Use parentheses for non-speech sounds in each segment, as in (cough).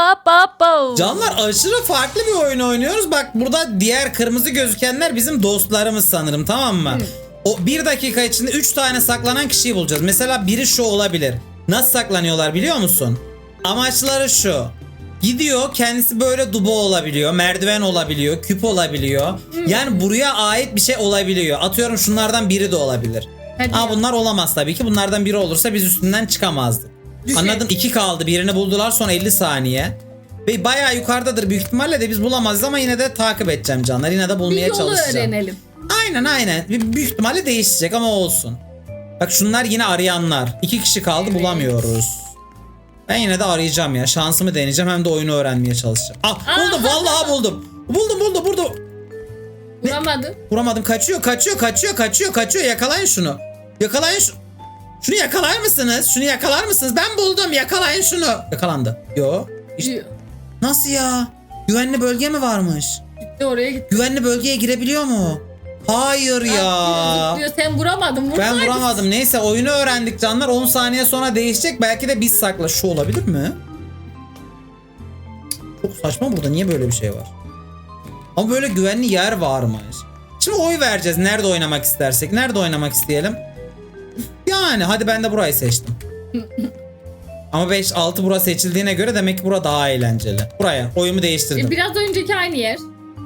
ba ba ba. Canlar aşırı farklı bir oyun oynuyoruz. Bak burada diğer kırmızı gözükenler bizim dostlarımız sanırım tamam mı? O bir dakika içinde 3 tane saklanan kişiyi bulacağız. Mesela biri şu olabilir. Nasıl saklanıyorlar biliyor musun? Amaçları şu. Gidiyor kendisi böyle duba olabiliyor, merdiven olabiliyor, küp olabiliyor. Yani buraya ait bir şey olabiliyor. Atıyorum şunlardan biri de olabilir. Hadi Ama ya. bunlar olamaz tabii ki. Bunlardan biri olursa biz üstünden çıkamazdık. Düşün. Anladım. iki kaldı. Birini buldular son 50 saniye. Ve bayağı yukarıdadır büyük ihtimalle de biz bulamazız ama yine de takip edeceğim canlar. Yine de Bir bulmaya yolu çalışacağım. öğrenelim. Aynen aynen. Bir- Büyük ihtimalle değişecek ama olsun. Bak şunlar yine arayanlar. İki kişi kaldı Evet. bulamıyoruz. Ben yine de arayacağım ya. Şansımı deneyeceğim hem de oyunu öğrenmeye çalışacağım. Ah buldum vallahi buldum. Buldum buldum buldum. Vuramadım. Vuramadım kaçıyor kaçıyor kaçıyor kaçıyor kaçıyor yakalayın şunu. Yakalayın şu. Şunu yakalar mısınız? Şunu yakalar mısınız? Ben buldum yakalayın şunu. Yakalandı. Yo. İşte- nasıl ya? Güvenli bölge mi varmış? Gitti oraya gitti. Güvenli bölgeye girebiliyor mu? Hayır ya. Diyor sen vuramadın. Ben vuramadım. Neyse oyunu öğrendik canlar. 10 saniye sonra değişecek. Belki de biz sakla. Şu olabilir mi? Çok saçma burada. Niye böyle bir şey var? Ama böyle güvenli yer varmış. Şimdi oy vereceğiz. Nerede oynamak istersek. Nerede oynamak isteyelim? Yani hadi ben de burayı seçtim. (laughs) Ama 5-6 bura seçildiğine göre demek ki bura daha eğlenceli. Buraya oyumu değiştirdim. E, biraz önceki aynı yer.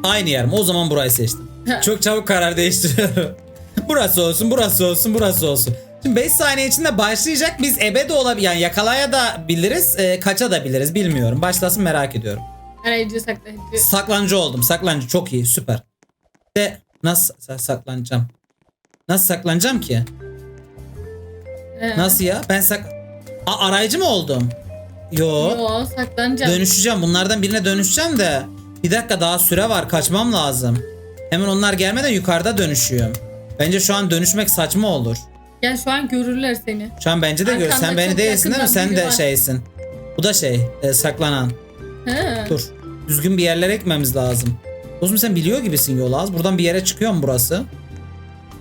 Aynı yer mi? O zaman burayı seçtim. Çok çabuk karar değiştiriyorum. (laughs) burası olsun, burası olsun, burası olsun. Şimdi 5 saniye içinde başlayacak. Biz ebe de olabilir. Yani yakalaya da biliriz, e, kaça da biliriz. Bilmiyorum. Başlasın merak ediyorum. Arayıcı saklayıcı. Saklancı oldum. Saklancı çok iyi. Süper. De nasıl sa- saklanacağım? Nasıl saklanacağım ki? Ee, Nasıl ya? Ben sak... Aa, arayıcı mı oldum? Yo. Yo saklanacağım. Dönüşeceğim. Bunlardan birine dönüşeceğim de. Bir dakika daha süre var. Kaçmam lazım. Hemen onlar gelmeden yukarıda dönüşüyorum. Bence şu an dönüşmek saçma olur. Gel şu an görürler seni. Şu an bence de gör. Arkanda Sen beni değilsin değil mi? Sen de var. şeysin. Bu da şey e, saklanan. He. Dur. Düzgün bir yerlere gitmemiz lazım. Dostum sen biliyor gibisin yolu az. Buradan bir yere çıkıyor mu burası?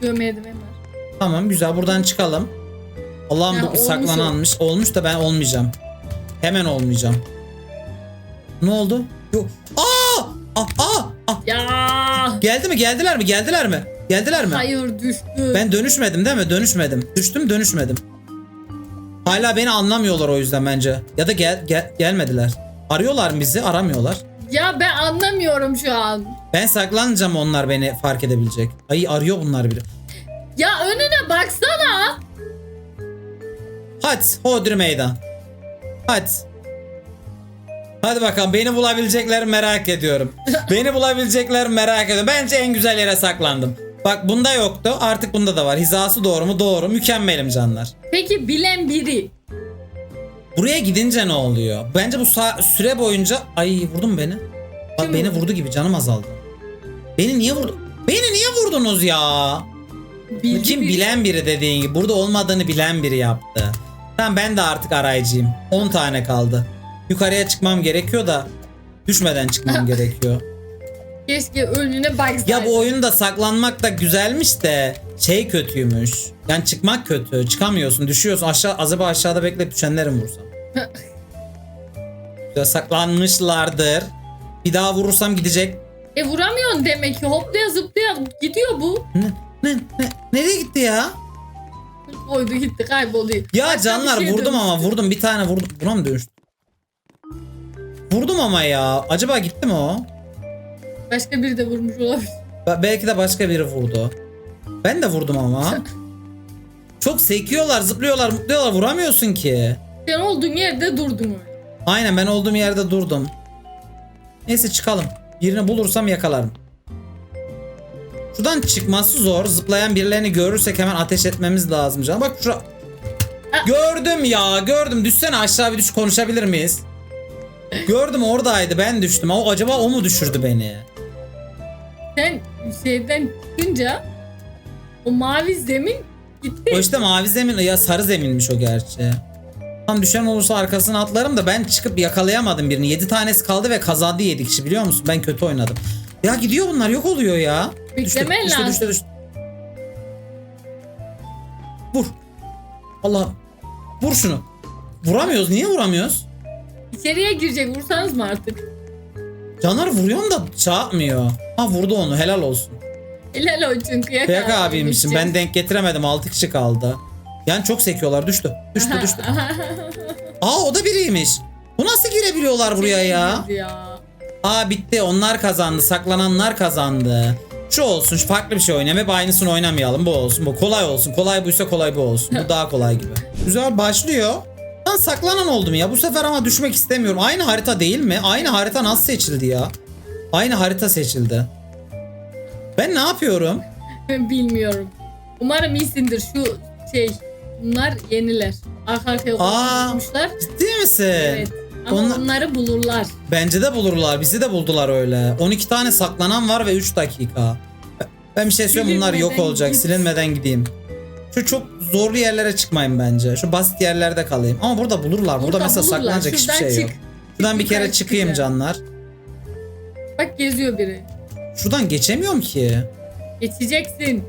Görmedim hemen. Tamam güzel buradan çıkalım. Allah'ım bu saklananmış. Olmuş da ben olmayacağım. Hemen olmayacağım. Ne oldu? Yok. Aa! Aa! Aa! Aa! Ya. Geldi mi? Geldiler mi? Geldiler mi? Geldiler mi? Hayır düştü. Ben dönüşmedim değil mi? Dönüşmedim. Düştüm dönüşmedim. Hala beni anlamıyorlar o yüzden bence. Ya da gel, gel gelmediler. Arıyorlar mı bizi? Aramıyorlar. Ya ben anlamıyorum şu an. Ben saklanacağım onlar beni fark edebilecek. Ay arıyor bunlar biri. Ya önüne baksana. Hadi hodri meydan. Hadi. Hadi bakalım beni bulabilecekler merak ediyorum. (laughs) beni bulabilecekler merak ediyorum. Bence en güzel yere saklandım. Bak bunda yoktu artık bunda da var. Hizası doğru mu? Doğru. Mükemmelim canlar. Peki bilen biri. Buraya gidince ne oluyor? Bence bu süre boyunca... Ay vurdu mu beni? Bak Kim beni vurdu? vurdu gibi canım azaldı. Beni niye vurdu? Beni niye vurdunuz ya? Bildi Kim biri. bilen biri dediğin gibi. Burada olmadığını bilen biri yaptı. Tamam ben de artık arayıcıyım. 10 tane kaldı. Yukarıya çıkmam gerekiyor da düşmeden çıkmam (laughs) gerekiyor. Keşke önüne baksaydın. Ya bu oyunda saklanmak da güzelmiş de şey kötüymüş. Yani çıkmak kötü. Çıkamıyorsun, düşüyorsun. Aşağı acaba aşağıda bekleyip düşenleri mi vursam? (laughs) Ya saklanmışlardır. Bir daha vurursam gidecek. E vuramıyorsun demek ki. Hoplaya zıplaya gidiyor bu. Ne, ne, ne, nereye gitti ya? Koydu gitti kayboluyor. Ya Başka canlar şeye vurdum ama dönüştü. vurdum bir tane vurdum. Buna mı dönüştü? Vurdum ama ya. Acaba gitti mi o? Başka biri de vurmuş olabilir. Be- Belki de başka biri vurdu. Ben de vurdum ama. Çok sekiyorlar, zıplıyorlar, mutluyorlar. Vuramıyorsun ki. Sen olduğun yerde durdun öyle. Aynen ben olduğum yerde durdum. Neyse çıkalım. Birini bulursam yakalarım. Şuradan çıkması zor. Zıplayan birilerini görürsek hemen ateş etmemiz lazım canım. Bak şura. Gördüm ya gördüm. Düşsene aşağı bir düş konuşabilir miyiz? Gördüm oradaydı ben düştüm. O acaba o mu düşürdü beni? Sen şeyden çıkınca o mavi zemin gitti. O işte mavi zemin ya sarı zeminmiş o gerçi. Tam düşen olursa arkasına atlarım da ben çıkıp yakalayamadım birini. 7 tanesi kaldı ve kazandı 7 kişi biliyor musun? Ben kötü oynadım. Ya gidiyor bunlar yok oluyor ya. Beklemen düştü, lazım. Düştü düştü Vur. Allah. Vur şunu. Vuramıyoruz. Niye vuramıyoruz? İçeriye girecek vursanız mı artık? Caner vuruyorum da çarpmıyor. Ha vurdu onu helal olsun. Helal olsun kıyak, Kıyak abiymişim ben denk getiremedim 6 kişi kaldı. Yani çok sekiyorlar düştü. Düştü (laughs) düştü. Aa o da biriymiş. Bu nasıl girebiliyorlar buraya ya? ya. Aa bitti onlar kazandı saklananlar kazandı. Şu olsun şu farklı bir şey oynayalım hep aynısını oynamayalım bu olsun bu kolay olsun kolay buysa kolay bu olsun bu daha kolay gibi. Güzel başlıyor. Ben saklanan oldum ya bu sefer ama düşmek istemiyorum. Aynı harita değil mi? Aynı harita nasıl seçildi ya? Aynı harita seçildi. Ben ne yapıyorum? Bilmiyorum. Umarım iyisindir şu şey. Bunlar yeniler. Arka arkaya Aa. oturmuşlar. Ciddi misin? Evet. Ama Onlar- onları bulurlar. Bence de bulurlar. Bizi de buldular öyle. 12 tane saklanan var ve 3 dakika. Ben bir şey söyleyeyim bunlar yok olacak. git. Silinmeden gideyim. Şu çok zorlu yerlere çıkmayın bence. Şu basit yerlerde kalayım. Ama burada bulurlar. Burada, Burada mesela bulurlar. saklanacak hiçbir Şuradan şey yok. çık. Şuradan bir kere çıkayım çıkacağım. canlar. Bak geziyor biri. Şuradan geçemiyorum ki. Geçeceksin.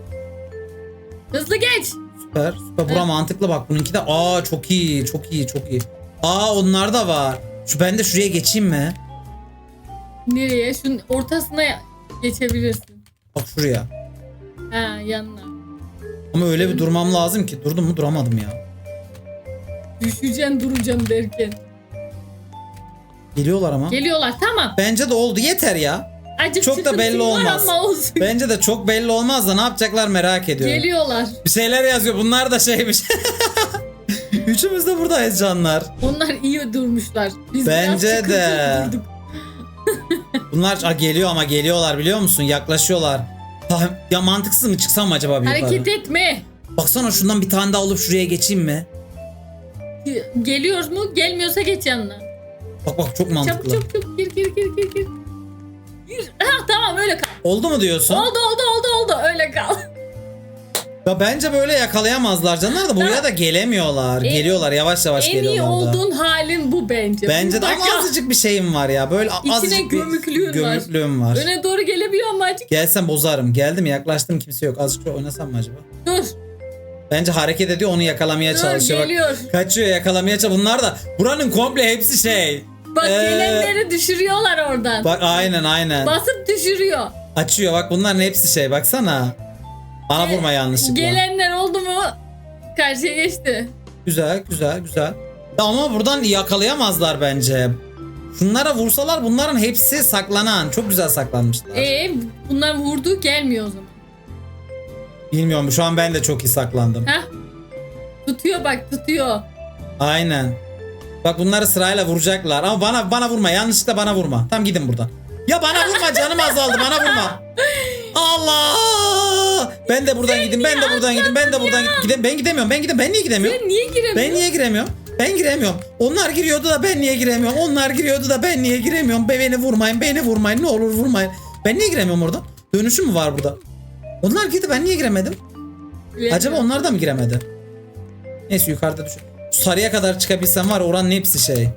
Hızlı geç. Süper. Süper. Bura mantıklı bak. Bununki de aa çok iyi. Çok iyi. Çok iyi. Aa onlar da var. Şu ben de şuraya geçeyim mi? Nereye? Şunun ortasına geçebilirsin. Bak şuraya. Ha yanına. Ama öyle bir durmam lazım ki. Durdum mu duramadım ya. Düşeceksin duracağım derken. Geliyorlar ama. Geliyorlar tamam. Bence de oldu. Yeter ya. Acık Çok da belli olmaz. Bence de çok belli olmaz da ne yapacaklar merak ediyorum. Geliyorlar. Bir şeyler yazıyor. Bunlar da şeymiş. (laughs) Üçümüz de buradayız canlar. Onlar iyi durmuşlar. Biz Bence de. durduk. (laughs) Bunlar Aa, geliyor ama geliyorlar biliyor musun? Yaklaşıyorlar. Ha, Ya mantıksız mı çıksam mı acaba bir yukarı? Hareket etme. Baksana şundan bir tane daha alıp şuraya geçeyim mi? Geliyoruz mu? Gelmiyorsa geç yanına. Bak bak çok mantıklı. Çabuk çabuk çabuk gir gir gir gir gir. Gir. Ha tamam öyle kal. Oldu mu diyorsun? Oldu oldu oldu oldu öyle kal. Ya bence böyle yakalayamazlar canlar da buraya da gelemiyorlar. En- geliyorlar yavaş yavaş en geliyorlar iyi da. olduğun halin bu bence. Bence de ama azıcık bir şeyim var ya. Böyle İçine azıcık bir gömüklüğün var. gömüklüğüm var. Öne doğru gelebiliyor mu acık? Gelsem bozarım. Geldim yaklaştım kimse yok. Azıcık oynasam mı acaba? Dur. Bence hareket ediyor onu yakalamaya Dur çalışıyor. Bak, geliyor. kaçıyor yakalamaya çalışıyor. Bunlar da buranın komple hepsi şey. Bak Ee, gelenleri düşürüyorlar oradan. Bak aynen aynen. Basıp düşürüyor. Açıyor bak bunların hepsi şey baksana. Bana vurma yanlışlıkla. Gelenler oldu mu karşıya geçti. Güzel güzel güzel. Ya Ama buradan yakalayamazlar bence. Şunlara vursalar bunların hepsi saklanan. Çok güzel saklanmışlar. E bunlar vurdu gelmiyor o zaman. Bilmiyorum şu an ben de çok iyi saklandım. Heh. Tutuyor bak tutuyor. Aynen. Bak bunları sırayla vuracaklar ama bana bana vurma. Yanlışlıkla bana vurma. Tam gidin buradan. Ya bana vurma canım azaldı bana vurma. (laughs) Allah! Ben de buradan gideyim. Ben de buradan gideyim. Ben de buradan gideyim. Ben gidemiyorum. Ben gidemiyorum. Ben niye gidemiyorum? Sen niye giremiyorsun? Ben niye giremiyorum? Ben giremiyorum. Onlar giriyordu da ben niye giremiyorum? Onlar giriyordu da ben niye giremiyorum? Be beni vurmayın. Beni vurmayın. Ne olur vurmayın. Ben niye giremiyorum orada? Dönüşüm mü var burada? Onlar girdi ben niye giremedim? Bilemiyorum. Acaba onlar da mı giremedi? Neyse yukarıda düşün. Sarıya kadar çıkabilsem var ya, oranın hepsi şey.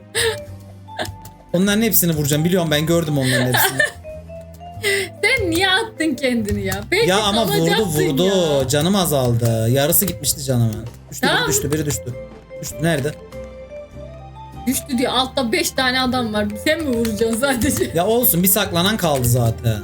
(laughs) Onların hepsini vuracağım. Biliyorum ben gördüm onların hepsini. (laughs) Niye attın kendini ya? Belki ya ama vurdu vurdu. ya. Canım azaldı. Yarısı gitmişti canımın. Düştü Tamam. biri düştü biri düştü. Düştü nerede? Düştü diyor altta 5 tane adam var. Sen mi vuracaksın sadece? Ya olsun bir saklanan kaldı zaten.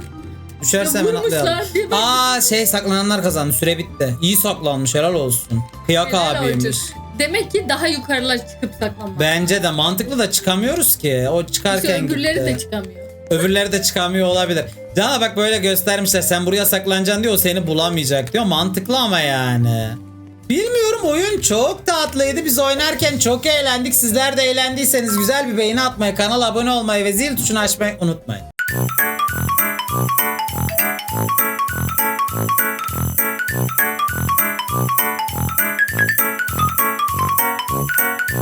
Düşerse hemen atlayalım. Aa şey saklananlar kazandı. Süre bitti. İyi saklanmış helal olsun. Kıyak Helal abiymiş. olsun. Demek ki daha yukarılar çıkıp saklanmak. Bence de mantıklı da çıkamıyoruz ki. O çıkarken öbürleri gitti. de çıkamıyor. Öbürleri de çıkamıyor olabilir. Cana bak böyle göstermişler. Sen buraya saklanacaksın diyor. Seni bulamayacak diyor. Mantıklı ama yani. Bilmiyorum oyun çok tatlıydı. Biz oynarken çok eğlendik. Sizler de eğlendiyseniz güzel bir beğeni atmayı, kanala abone olmayı ve zil tuşunu açmayı unutmayın.